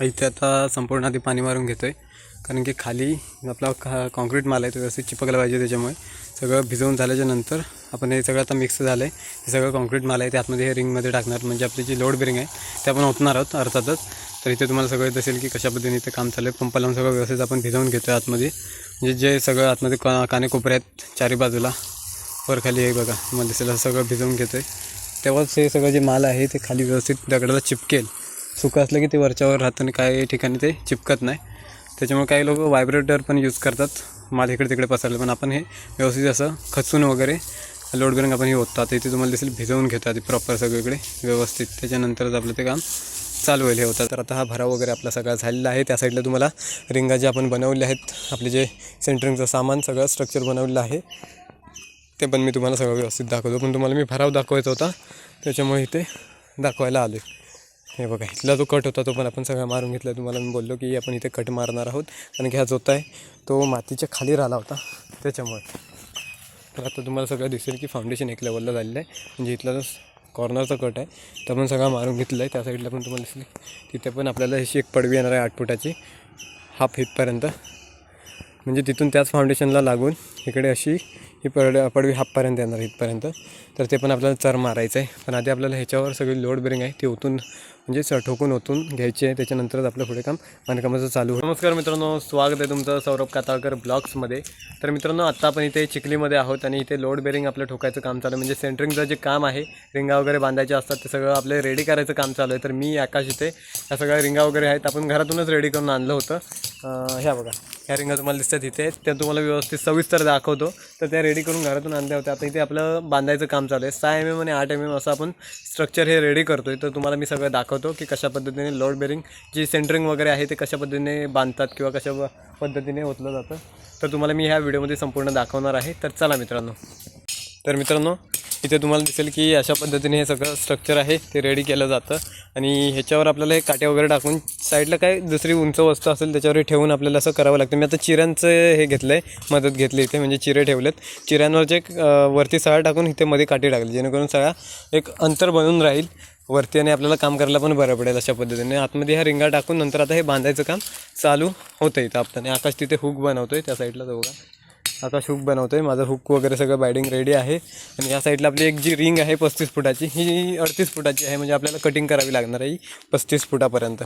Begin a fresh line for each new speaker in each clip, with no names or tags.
इथे आता संपूर्ण आधी पाणी मारून घेतो आहे कारण की खाली आपला का कॉन्क्रीट माल आहे तो व्यवस्थित चिपकला पाहिजे त्याच्यामुळे. सगळं भिजवून झाल्याच्यानंतर आपण हे सगळं आता मिक्स झालं आहे हे सगळं कॉन्क्रीट माल आहे ते आतमध्ये हे रिंगमध्ये टाकणार. म्हणजे आपली जी लोड बेरिंग आहे ते आपण ओतणार आहोत अर्थातच. तर इथे तुम्हाला सगळं येत असेल की कशा पद्धतीने इथे काम चालू आहे पंप लावून सगळं व्यवस्थित आपण भिजवून घेतो आहे आतमध्ये. म्हणजे जे सगळं आतमध्ये का कानेकोपरे आहेत चारी बाजूला वर खाली आहे बघा तुम्हाला दिसेल. सगळं भिजवून घेतो आहे तेव्हाच हे सगळं जे माल आहे ते खाली व्यवस्थित दगडाला चिपकेल. सुकं असलं की ते वरच्यावर राहतं आणि काही ठिकाणी ते चिपकत नाही. त्याच्यामुळे काही लोक व्हायब्रेटर पण यूज करतात. माल इकडे तिकडे पसरलं पण आपण हे व्यवस्थित असं खचून वगैरे लोड बेरिंग आपण हे होतो इथे तुम्हाला दिसेल भिजवून घेतो आधी प्रॉपर सगळीकडे व्यवस्थित. त्याच्यानंतरच आपलं ते काम चालू होईल हे होतं. तर आता हा भराव वगैरे आपला सगळा झालेला आहे. त्या साईडला तुम्हाला रिंगा जे आपण बनवले आहेत आपले जे सेंटरिंगचं सामान सगळं स्ट्रक्चर बनवलेलं आहे ते पण मी तुम्हाला सगळं व्यवस्थित दाखवतो. पण तुम्हाला मी भराव दाखवायचा होता त्याच्यामुळे इथे दाखवायला आलो हे बघा इथला जो कट होता तो पण आपण सगळा मारून घेतला. तुम्हाला मी बोललो की आपण इथे कट मारणार आहोत. कारण की हा जोता आहे तो मातीच्या खाली राहिला होता. त्याच्यामुळे. तर आता तुम्हाला सगळं दिसेल की फाउंडेशन एक लेवलला झालेलं आहे. म्हणजे इथला जो कॉर्नरचा कट आहे तो पण सगळा मारून घेतला आहे. त्या साईडला पण तुम्हाला दिसले. तिथे पण आपल्याला अशी एक पडवी येणार आहे आठ फुटाची. हाफ हिटपर्यंत म्हणजे तिथून त्याच फाउंडेशनला लागून इकडे अशी ही पड पडवी हाफपर्यंत येणार इथपर्यंत. तर ते पण आपल्याला चर मारायचं आहे पण आधी आपल्याला ह्याच्यावर सगळी लोड बेरिंग आहे. ती ओतून म्हणजे स- ठोकून ओतून घ्यायची आहे. त्याच्यानंतरच आपलं पुढे काम बांधकामाचं चालू होईल. नमस्कार मित्रांनो. स्वागत आहे तुमचं सौरभ काताळकर ब्लॉग्समध्ये. तर मित्रांनो आत्ता आपण इथे चिखलीमध्ये आहोत आणि इथे लोड बेरिंग आपलं ठोकायचं काम चालू आहे. म्हणजे सेंटरिंगचं जे काम आहे रिंगा वगैरे बांधायचे असतात ते सगळं आपले रेडी करायचं काम चालू आहे. तर मी आकाश इथे या सगळ्या रिंगा वगैरे आहेत. आपण घरातूनच रेडी करून आणलं होतं. ह्या बघा. ह्या रिंगा तुम्हाला दिसतात इथे. त्या तुम्हाला व्यवस्थित सविस्तर दाखवतो. तर त्या रेडी करून घरातून आणल्या होत्या. आता इथे आपलं बांधायचं काम चालू आहे. सहा एम एम आणि आठ एम एम असं आपण स्ट्रक्चर हे रेडी करतोय. तर तुम्हाला मी सगळं दाखवतो की कशा पद्धतीने लोड बेरिंग जी सेंटरिंग वगैरे आहे ते कशा पद्धतीने बांधतात किंवा कशा पद्धतीने ओतलं जातं. तर तुम्हाला मी ह्या व्हिडिओमध्ये संपूर्ण दाखवणार आहे. तर चला मित्रांनो. तर मित्रांनो इथे तुम्हाला दिसेल की अशा पद्धतीने हे सगळं स्ट्रक्चर आहे ते रेडी केलं जातं. आणि ह्याच्यावर आपल्याला हे काटे वगैरे टाकून साईडला काय दुसरी उंच वस्तू असेल त्याच्यावर ठेवून आपल्याला असं करावं लागतं. मी आता चिऱ्यांचं हे घेतलं आहे मदत घेतली इथे म्हणजे चिरे ठेवलेत. चिऱ्यांवरचे एक, वरती सळा टाकून इथे मध्ये काटे टाकले जेणेकरून सळा एक अंतर बनून राहील. वरती आणि आपल्याला काम करायला पण बरं पडेल अशा पद्धतीने. आतमध्ये ह्या रिंगा टाकून नंतर आता हे बांधायचं काम चालू होतं इथं आपण आकाश तिथे हुक आहे त्या साईडला जाऊ का आता हुक आहे माझं हुक वगैरे सगळं बायडिंग रेडी आहे. आणि या साईडला आपली एक जी रिंग आहे पस्तीस फुटाची ही अडतीस फुटाची आहे. म्हणजे आपल्याला कटिंग करावी लागणार आहे पस्तीस फुटापर्यंत.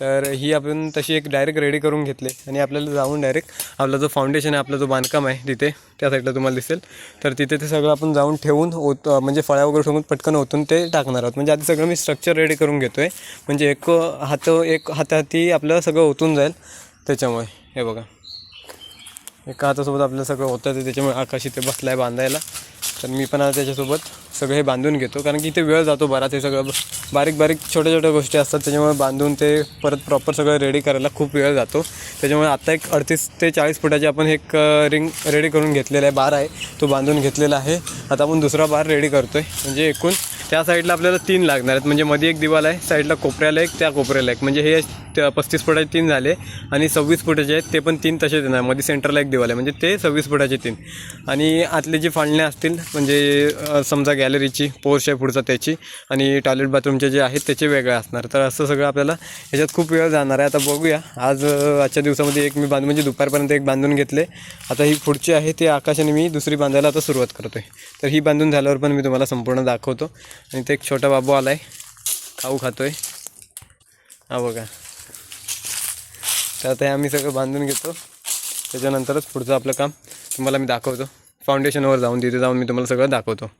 तर ही आपण तशी एक डायरेक्ट रेडी करून घेतली. आणि आपल्याला जाऊन डायरेक्ट आपला जो फाउंडेशन आहे आपला जो बांधकाम आहे तिथे त्या साईडला तुम्हाला दिसेल. तर तिथे ते सगळं आपण जाऊन ठेवून ओत म्हणजे फळ्या वगैरे ठेवून पटकन ओतून ते टाकणार आहोत. म्हणजे आधी सगळं मी स्ट्रक्चर रेडी करून घेतो आहे म्हणजे एक हात एक हाताहाती आपलं सगळं ओतून जाईल त्याच्यामुळे. हे बघा. एका हातासोबत आपलं सगळं होतं ते त्याच्यामुळे आकाश इथे बसला आहे बांधायला. तर मी पण आता त्याच्यासोबत सगळं हे बांधून घेतो कारण की इथे वेळ जातो बरा ते सगळं. ब- बारीक बारीक छोट्या छोट्या गोष्टी असतात त्याच्यामुळे बांधून ते परत प्रॉपर सगळं रेडी करायला खूप वेळ जातो. त्याच्यामुळे आत्ता एक अडतीस ते चाळीस फुटाची आपण एक रिंग रेडी करून घेतलेला आहे बार आहे तो बांधून घेतलेला आहे. आता आपण दुसरा बार रेडी करतो आहे म्हणजे एकूण त्या साईडला आपल्याला तीन लागणार आहेत. म्हणजे मध्ये एक दिवाल आहे साईडला कोपऱ्याला एक त्या कोपऱ्याला एक. म्हणजे हे त्या पस्तीस फुटाचे तीन झाले आणि सव्वीस फुटाचे आहेत ते पण तीन तसेच येणार. मध्ये सेंटरला एक दिवाल आहे म्हणजे ते सव्वीस फुटाचे तीन. आणि आतले जे फाळण्या असतील म्हणजे समजा गॅलरीची पोर्च आहे पुढचा त्याची आणि टॉयलेट बाथरूमचे जे आहेत त्याचे वेगळे असणार. तर असं सगळं आपल्याला ह्याच्यात खूप वेळ जाणार आहे. आता बघूया. आज आजच्या दिवसामध्ये एक मी बांध म्हणजे दुपारपर्यंत एक बांधून घेतले. आता ही पुढची आहे ते आकाशाने मी दुसरी बांधायला आता सुरुवात करतो आहे तर ही बांधून झाल्यावर पण मी तुम्हाला संपूर्ण दाखवतो. आणि ते एक छोटा बाबू आला आहे खाऊ खातो आहे हा बघा. तर आता हे आम्ही सगळं बांधून घेतो. त्याच्यानंतरच पुढचं आपलं काम तुम्हाला मी दाखवतो. फाउंडेशनवर जाऊन तिथे जाऊन मी तुम्हाला सगळं दाखवतो.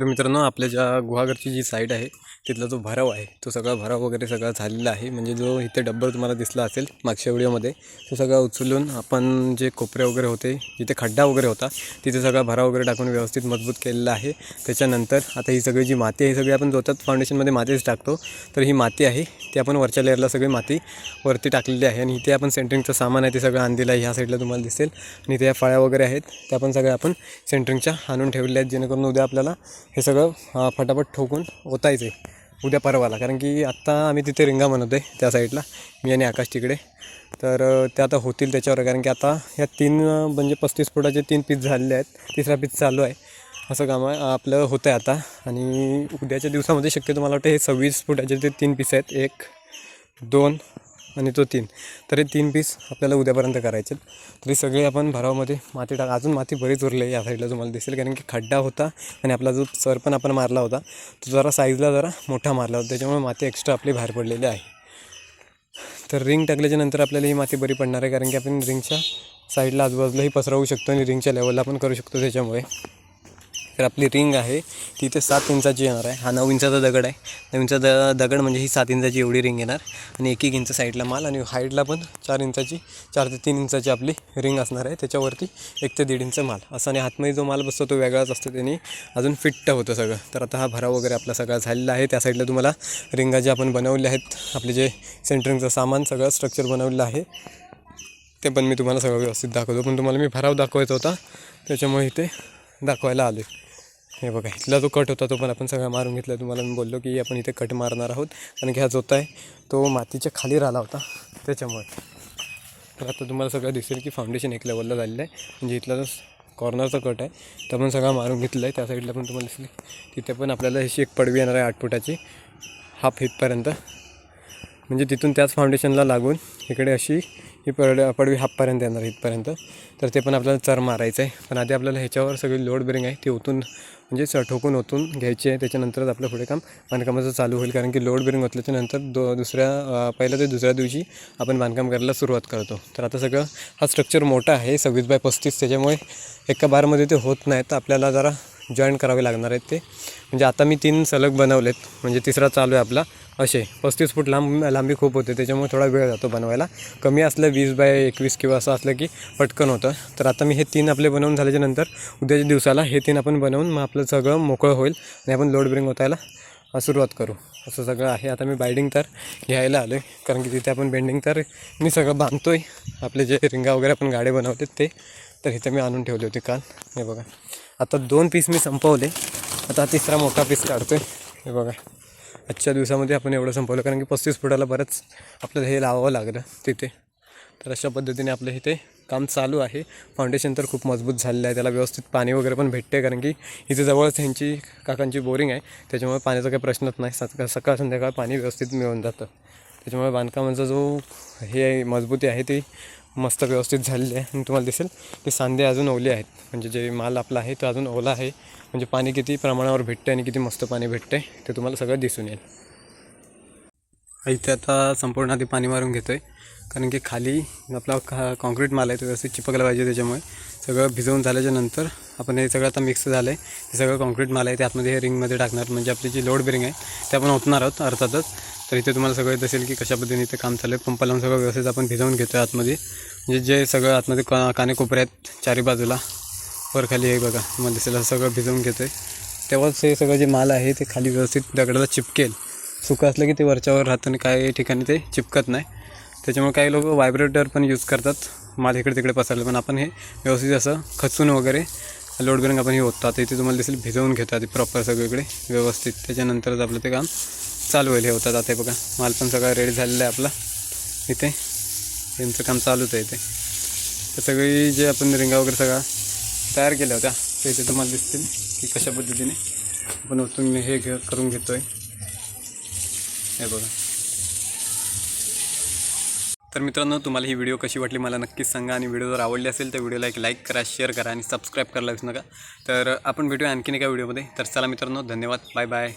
तर मित्रांनो आपल्या ज्या गुहागरची जी साईड आहे तिथला जो भराव आहे तो सगळा भराव वगैरे सगळा झालेला आहे. म्हणजे जो इथे डब्बर तुम्हाला दिसला असेल मागच्या व्हिडिओमध्ये तो सगळा उचलून आपण जे कोपरे वगैरे होते जिथे खड्डा वगैरे होता तिथे सगळा भराव वगैरे टाकून व्यवस्थित मजबूत केलेला आहे. त्याच्यानंतर आता ही सगळी जी माती आहे सगळी आपण जोतात फाउंडेशनमध्ये मातीच टाकतो. तर ही माती आहे ती आपण वरच्या लेअरला सगळी माती वरती टाकलेली आहे. आणि इथे आपण सेंटरिंगचं सामान आहे ते सगळं आणलेलं आहे. ह्या साईडला तुम्हाला दिसेल. आणि इथे या फळ्या वगैरे आहेत त्या पण सगळ्या आपण सेंटरिंगच्या आणून ठेवलेल्या आहेत जेणेकरून उद्या आपल्याला हे सगळं फटाफट ठोकून ओतायचं आहे उद्या परवाला. कारण की आत्ता आम्ही तिथे रिंगा म्हणत आहे त्या साईडला मी आणि आकाश तिकडे. तर ते आता होतील त्याच्यावर कारण की आता ह्या तीन म्हणजे पस्तीस फुटाचे तीन पीस झालेले आहेत तिसरा पीस चालू आहे. असं काम आहे आपलं होतं आहे आता. आणि उद्याच्या दिवसामध्ये शक्यतो मला वाटतं हे सव्वीस फुटाचे ते तीन पीस आहेत एक दोन आणि तो तीन. तर हे तीन पीस आपल्याला उद्यापर्यंत करायचे तरी सगळे आपण भरावामध्ये माती टाक अजून माती बरीच उरली या साईडला तुम्हाला दिसेल कारण की खड्डा होता आणि आपला जो सर पण आपण मारला होता तो जरा साईजला जरा मोठा मारला होता. त्याच्यामुळे माती एक्स्ट्रा आपली बाहेर पडलेली आहे. तर रिंग टाकल्याच्या नंतर आपल्याला ही माती बरी पडणार आहे कारण की आपण रिंगच्या साईडला आजूबाजूलाही पसरवू शकतो आणि रिंगच्या लेवलला पण करू शकतो त्याच्यामुळे. तर आपली रिंग आहे. ती इथे सात इंचाची येणार आहे. हा नऊ इंचाचा दगड आहे. नऊ इंचा द दगड म्हणजे ही सात इंचाची एवढी रिंग येणार. आणि एक एक इंच साईडला माल आणि हाईटला पण चार इंचाची चार ते तीन इंचाची आपली रिंग असणार आहे. त्याच्यावरती एक ते दीड इंच माल. असा आणि हातमध्ये जो माल बसतो तो वेगळाच असतो. त्याने अजून फिट्ट होतं सगळं. तर आता हा भराव वगैरे आपला सगळा झालेला आहे. त्या साईडला तुम्हाला रिंगा जे आपण बनवले आहेत आपले जे सेंटरिंगचं सामान सगळं स्ट्रक्चर बनवलेलं आहे ते पण मी तुम्हाला सगळं व्यवस्थित दाखवतो. पण तुम्हाला मी भराव दाखवायचा होता. त्याच्यामुळे इथे दाखवायला आले हे बघा इथला जो कट होता तो पण आपण सगळा मारून घेतला. तुम्हाला मी बोललो की आपण इथे कट मारणार आहोत. कारण की हा जोता आहे तो मातीच्या खाली राहिला होता. त्याच्यामुळे. तर आता तुम्हाला सगळं दिसेल की फाउंडेशन एक लेवलला झालेलं आहे. म्हणजे इथला जो कॉर्नरचा कट आहे तर पण सगळा मारून घेतला आहे. त्या साईडला पण तुम्हाला दिसेल. तिथे पण आपल्याला अशी एक पडवी येणार आहे आठ फुटाची. हाफ हिटपर्यंत म्हणजे तिथून त्याच फाउंडेशनला लागून इकडे अशी ही पड पडवी हाफपर्यंत येणार इथपर्यंत. तर ते पण आपल्याला चर मारायचं आहे. पण आधी आपल्याला ह्याच्यावर सगळी लोड बेरिंग आहे ती ओतून म्हणजे ठोकून ओतून घ्यायची आहे. त्याच्यानंतरच आपलं पुढे काम बांधकामाचं चालू होईल. कारण की लोड बेरिंग ओतल्याच्यानंतर दो दुसऱ्या पहिल्या ते दुसऱ्या दिवशी आपण बांधकाम करायला सुरुवात करतो. तर आता सगळं हा स्ट्रक्चर मोठा आहे सव्वीस बाय पस्तीस. त्याच्यामुळे एका बारमध्ये ते होत नाही. तर आपल्याला जरा जॉईन करावे लागणार आहेत ते. म्हणजे आता मी तीन सलग बनवलेत. म्हणजे तिसरा चालू आहे आपला. असे पस्तीस फूट लांब लांबी खूप होते त्याच्यामुळे थोडा वेळ जातो बनवायला. कमी असलं वीस बाय एकवीस किंवा असं असलं की पटकन होतं. तर आता मी हे तीन आपले बनवून झाल्याच्यानंतर उद्याच्या दिवसाला हे तीन आपण बनवून मग आपलं सगळं मोकळं होईल आणि आपण लोड ब्रिंग होतायला सुरुवात करू. असं सगळं आहे. आता मी बायडिंग तर घ्यायला आलो आहे कारण की तिथे आपण बेंडिंग तर मी सगळं बांधतो आहे आपले जे रिंगा वगैरे आपण गाडे बनवते ते तर इथे मी आणून ठेवले होते काल. हे बघा. आता दोन पीस मी संपवले. आता तिसरा मोठा पीस काढतो आहे हे बघा. आजच्या दिवसामध्ये आपण एवढं संपवलं कारण की पस्तीस फुटाला बरंच आपल्याला हे लावावं लागलं तिथे. तर अशा पद्धतीने आपलं इथे काम चालू आहे. फाउंडेशन तर खूप मजबूत झालेलं आहे. त्याला व्यवस्थित पाणी वगैरे पण भेटते कारण की इथे जवळच ह्यांची काकांची बोरिंग आहे. त्याच्यामुळे पाण्याचा काही प्रश्नच नाही. सकाळ सकाळ संध्याकाळ पाणी व्यवस्थित मिळून जातं. त्याच्यामुळे बांधकामाचा जो हे आहे, मजबूती आहे ती मस्त व्यवस्थित झालेली आहे. आणि तुम्हाला दिसेल की सांधे अजून ओले आहेत. म्हणजे जे माल आपला आहे तो अजून ओला आहे. म्हणजे पाणी किती प्रमाणावर भेटतं आणि किती मस्त पाणी भेटते ते तुम्हाला सगळं दिसून येईल. इथे आता संपूर्ण आधी पाणी मारून घेतो आहे कारण की खाली आपला का कॉन्क्रीट माल आहे तो व्यवस्थित चिपकला पाहिजे त्याच्यामुळे. सगळं भिजवून झाल्याच्यानंतर आपण हे सगळं आता मिक्स झालं आहे हे सगळं कॉन्क्रीट माल आहे ते आतमध्ये हे रिंगमध्ये टाकणार. म्हणजे आपली जी लोड बेरिंग आहे ते आपण ओतणार आहोत अर्थातच. तर इथे तुम्हाला सगळं दिसेल की कशा पद्धतीने इथे काम चालू आहे पंप लावून सगळं व्यवस्थित आपण भिजवून घेतो आहे आतमध्ये. म्हणजे जे सगळं आतमध्ये का कानेकोपरे आहेत चारी बाजूला वर खाली आहे बघा तुम्हाला दिसेल असं सगळं भिजवून घेतो आहे तेव्हाच हे सगळं जे माल आहे ते खाली व्यवस्थित दगडाला चिपकेल. सुकं असलं की ते वरच्यावर राहतं आणि काही ठिकाणी ते चिपकत नाही. त्याच्यामुळे काही लोक व्हायब्रेटर पण यूज करतात. माल इकडे तिकडे पसरलं पण आपण हे व्यवस्थित असं खचून वगैरे लोड करून आपण हे होतं आता इथे तुम्हाला दिसेल भिजवून घेतो आधी प्रॉपर सगळीकडे व्यवस्थित. त्याच्यानंतरच आपलं ते काम चालू होईल हे होतात आता बघा. माल पण सगळा रेडी झालेला आहे आपला. इथे. यांचं काम चालूच आहे इथे. तर सगळी जे आपण रिंगा वगैरे सगळा तयार केल्या होत्या ते इथे तुम्हाला दिसतील की कशा पद्धतीने आपण ओतून हे घे करून घेतो आहे हे बघा. तर मित्रांनो तुम्हाला ही व्हिडिओ कशी वाटली मला नक्कीच सांगा. आणि व्हिडिओ जर आवडली असेल तर व्हिडिओला एक लाईक करा शेअर करा आणि सबस्क्राईब करायला विसरू नका. तर आपण भेटूया आणखीन एका व्हिडिओमध्ये तर चला मित्रांनो धन्यवाद. Bye bye